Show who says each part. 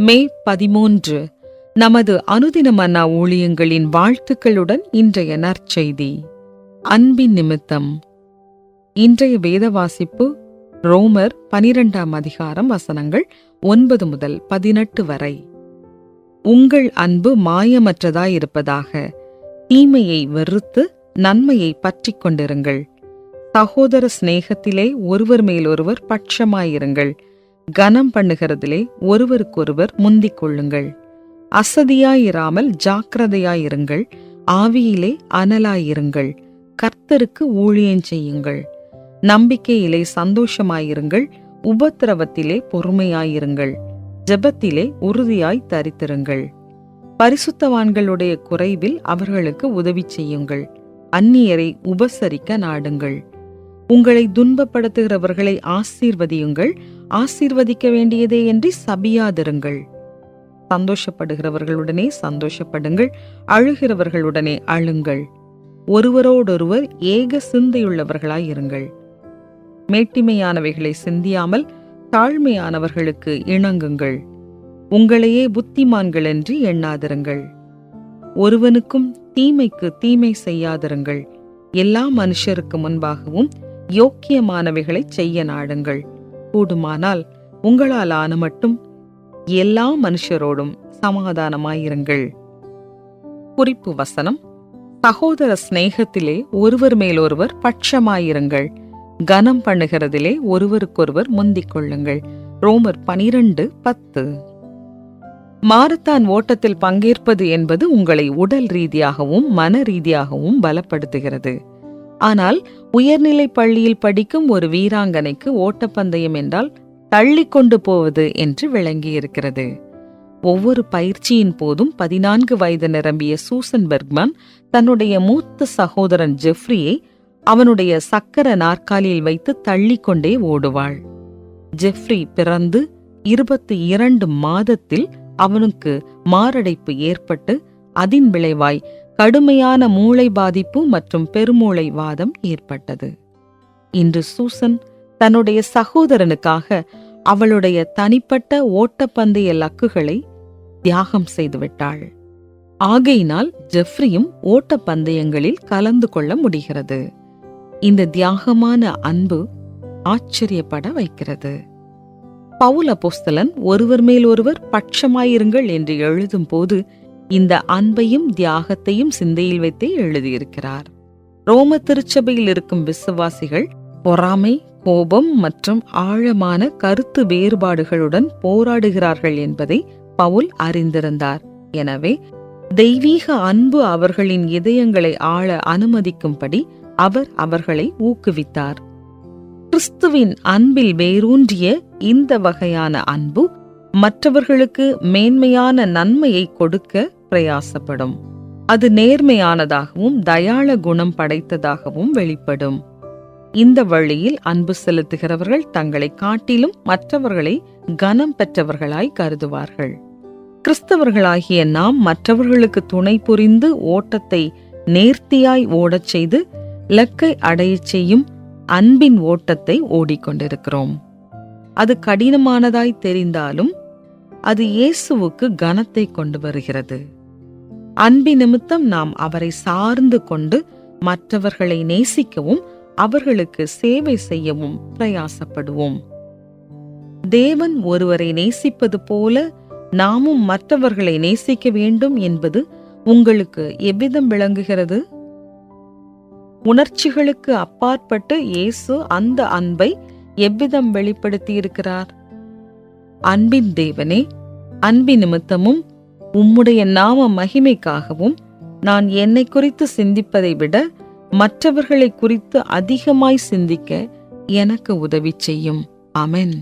Speaker 1: மே பதிமூன்று. நமது அனுதின மன்னா ஊழியங்களின் வாழ்த்துக்களுடன் இன்றைய நற்செய்தி. அன்பின் நிமித்தம். இன்றைய வேத வாசிப்பு ரோமர் பனிரெண்டாம் அதிகாரம் வசனங்கள் ஒன்பது முதல் பதினெட்டு வரை. உங்கள் அன்பு மாயமற்றதாயிருப்பதாக. தீமையை வெறுத்து நன்மையை பற்றிக் கொண்டிருங்கள். சகோதர சிநேகத்திலே ஒருவர் மேலொருவர் பட்சமாயிருங்கள். கனம் பண்ணுகிறதிலே ஒருவருக்கொருவர் முந்திக் கொள்ளுங்கள் அசதியாயிராமல் ஜாக்கிரதையாயிருங்கள். ஆவியிலே அனலாயிருங்கள். கர்த்தருக்கு ஊழியம் செய்யுங்கள். நம்பிக்கையிலே சந்தோஷமாயிருங்கள். உபத்திரவத்திலே பொறுமையாயிருங்கள். ஜெபத்திலே உறுதியாய் தரித்திருங்கள். பரிசுத்தவான்களுடைய குறைவில் அவர்களுக்கு உதவி செய்யுங்கள். அந்நியரை உபசரிக்க நாடுங்கள். உங்களை துன்பப்படுத்துகிறவர்களை ஆசீர்வதியுங்கள். ஆசீர்வதிக்க வேண்டியதே என்று சபியாதிருங்கள். சந்தோஷப்படுகிறவர்களுடனே சந்தோஷப்படுங்கள். அழுகிறவர்களுடனே அழுங்கள். ஒருவரோடொருவர் ஏக சிந்தையுள்ளவர்களாய் இருங்கள். மேட்டிமையானவைகளை சிந்தியாமல் தாழ்மையானவர்களுக்கு இணங்குங்கள். உங்களையே புத்திமான்கள் என்று எண்ணாதிருங்கள். ஒருவனுக்கும் தீமைக்கு தீமை செய்யாதிருங்கள். எல்லா மனுஷருக்கு முன்பாகவும் யோக்கியமானவைகளை செய்ய நாடுங்கள். கூடுமானால் உங்களால் ஆன மட்டும் எல்லா மனுஷரோடும் சமாதானமாயிருங்கள். குறிப்பு வசனம். சகோதர சிநேகத்திலே ஒருவர் மேலொருவர் பட்சமாயிருங்கள். கனம் பண்ணுகிறதிலே ஒருவருக்கொருவர் முந்திக் கொள்ளுங்கள். ரோமர் பனிரெண்டு பத்து. மாரத்தான் ஓட்டத்தில் பங்கேற்பது என்பது உங்களை உடல் ரீதியாகவும் மன ரீதியாகவும் பலப்படுத்துகிறது. ஆனால் உயர்நிலை பள்ளியில் படிக்கும் ஒரு வீராங்கனைக்கு ஓட்டப்பந்தயம் என்றால் தள்ளி கொண்டு போவது என்று விளங்கியிருக்கிறது. ஒவ்வொரு பயிற்சியின் போதும் பதினான்கு வயது நிரம்பிய சூசன் பெர்க்மன் தன்னுடைய மூத்த சகோதரன் ஜெஃப்ரியை அவனுடைய சக்கர நாற்காலியில் வைத்து தள்ளிக்கொண்டே ஓடுவாள். ஜெஃப்ரி பிறந்து இருபத்தி இரண்டு மாதத்தில் அவனுக்கு மாரடைப்பு ஏற்பட்டு அதின் விளைவாய் கடுமையான மூளை பாதிப்பு மற்றும் பெருமூளை வாதம் ஏற்பட்டது. இன்று சூசன் தன்னுடைய சகோதரனுக்காக அவளுடைய தனிப்பட்ட ஓட்டப்பந்தய லக்குகளை தியாகம் செய்துவிட்டாள் ஆகையினால் ஜெஃப்ரியும் ஓட்டப்பந்தயங்களில் கலந்து கொள்ள முடிகிறது. இந்த தியாகமான அன்பு ஆச்சரியப்பட வைக்கிறது. பவுல் அப்போஸ்தலன் ஒருவர் மேல் ஒருவர் பட்சமாயிருங்கள் என்று எழுதும் போது இந்த அன்பையும் தியாகத்தையும் சிந்தையில் வைத்தே எழுதியிருக்கிறார். ரோம திருச்சபையில் இருக்கும் விசுவாசிகள் பொறாமை கோபம் மற்றும் ஆழமான கருத்து வேறுபாடுகளுடன் போராடுகிறார்கள் என்பதை பவுல் அறிந்திருந்தார். எனவே தெய்வீக அன்பு அவர்களின் இதயங்களை ஆள அனுமதிக்கும்படி அவர் அவர்களை ஊக்குவித்தார். கிறிஸ்துவின் அன்பில் வேரூன்றிய இந்த வகையான அன்பு மற்றவர்களுக்கு மேன்மையான நன்மையை கொடுக்க பிரயாசப்படும். அது நேர்மையானதாகவும் தயாள குணம் படைத்ததாகவும் வெளிப்படும். இந்த வழியில் அன்பு செலுத்துகிறவர்கள் தங்களை காட்டிலும் மற்றவர்களை கனம் பெற்றவர்களாய் கருதுவார்கள். கிறிஸ்தவர்களாகிய நாம் மற்றவர்களுக்கு துணை புரிந்து ஓட்டத்தை நேர்த்தியாய் ஓடச் செய்து இலக்கை அடையச் செய்யும் அன்பின் ஓட்டத்தை ஓடிக்கொண்டிருக்கிறோம். அது கடினமானதாய் தெரிந்தாலும் அது இயேசுவுக்கு கனத்தை கொண்டு வருகிறது. அன்பி நிமித்தம் நாம் அவரை சார்ந்து கொண்டு மற்றவர்களை நேசிக்கவும் அவர்களுக்கு சேவை செய்யவும் பிரயாசப்படுவோம். தேவன் ஒருவரை நேசிப்பது போல நாமும் மற்றவர்களை நேசிக்க வேண்டும் என்பது உங்களுக்கு எவ்விதம் விளங்குகிறது? உணர்ச்சிகளுக்கு அப்பாற்பட்டு இயேசு அந்த அன்பை எவ்விதம் வெளிப்படுத்தியிருக்கிறார்? அன்பின் தேவனே அன்பின் நிமித்தமும் உம்முடைய நாம மகிமைக்காகவும் நான் என்னை குறித்து சிந்திப்பதை விட மற்றவர்களை குறித்து அதிகமாய் சிந்திக்க எனக்கு உதவி செய்யும். அமென்